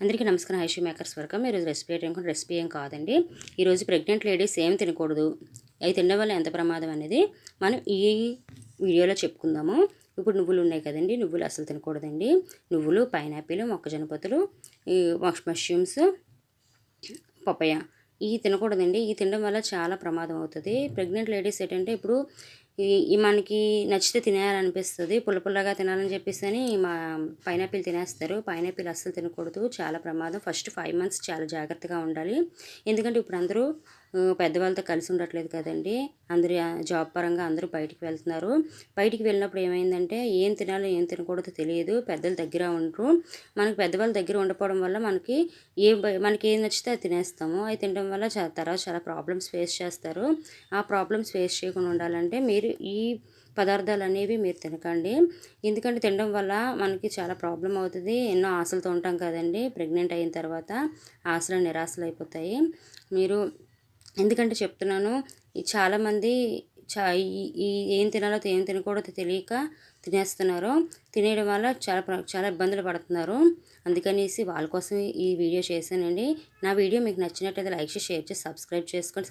అందరికీ నమస్కారం హైషీ మేకర్స్ వరకు ఈరోజు రెసిపీ ఏంటంటే రెసిపీ ఏం కాదండి. ఈరోజు ప్రెగ్నెంట్ లేడీస్ ఏం తినకూడదు. అవి తినడం వల్ల ఎంత ప్రమాదం అనేది మనం ఈ వీడియోలో చెప్పుకుందాము. ఇప్పుడు నువ్వులు ఉన్నాయి కదండి నువ్వులు అసలు తినకూడదండి. నువ్వులు పైనాపిల్ మొక్కజొన్న పొత్తులు మష్రూమ్స్ పప్పయ్య ఇవి తినకూడదండి. ఇవి తినడం వల్ల చాలా ప్రమాదం అవుతుంది. ప్రెగ్నెంట్ లేడీస్ ఏంటంటే ఇప్పుడు ఈ మనకి నచ్చితే తినేయాలనిపిస్తుంది. పుల్ల పుల్లగా తినాలని చెప్పేసి అని మా పైనాపిల్ తినేస్తారు. పైనాపిల్ అస్సలు తినకూడదు. చాలా ప్రమాదం. ఫస్ట్ ఫైవ్ మంత్స్ చాలా జాగ్రత్తగా ఉండాలి. ఎందుకంటే ఇప్పుడు అందరూ పెద్దవాళ్ళతో కలిసి ఉండట్లేదు కదండి. అందరి జాబ్ పరంగా అందరూ బయటికి వెళ్తున్నారు. బయటికి వెళ్ళినప్పుడు ఏమైందంటే ఏం తినాలో ఏం తినకూడదో తెలియదు. పెద్దల దగ్గర ఉండరు. మనకి పెద్దవాళ్ళ దగ్గర ఉండకపోవడం వల్ల మనకి ఏ మనకి ఏం నచ్చితే అది తినేస్తాము. అది తినడం వల్ల చాలా తర్వాత చాలా ప్రాబ్లమ్స్ ఫేస్ చేస్తారు. ఆ ప్రాబ్లమ్స్ ఫేస్ చేయకుండా ఉండాలంటే మీరు ఈ పదార్థాలు అనేవి మీరు తినకండి. ఎందుకంటే తినడం వల్ల మనకి చాలా ప్రాబ్లం అవుతుంది. ఎన్నో ఆశలతో ఉంటాం కదండి. ప్రెగ్నెంట్ అయిన తర్వాత ఆశలు నిరాశలు అయిపోతాయి. మీరు ఎందుకంటే చెప్తున్నాను చాలామంది చా ఈ ఏం తినాలో ఏం తినకూడదో తెలియక తినేస్తున్నారు. తినేయడం వల్ల చాలా చాలా ఇబ్బందులు పడుతున్నారు. అందుకనేసి వాళ్ళ కోసం ఈ వీడియో చేశానండి. నా వీడియో మీకు నచ్చినట్లయితే లైక్ చేసి షేర్ చేసి సబ్స్క్రైబ్ చేసుకోండి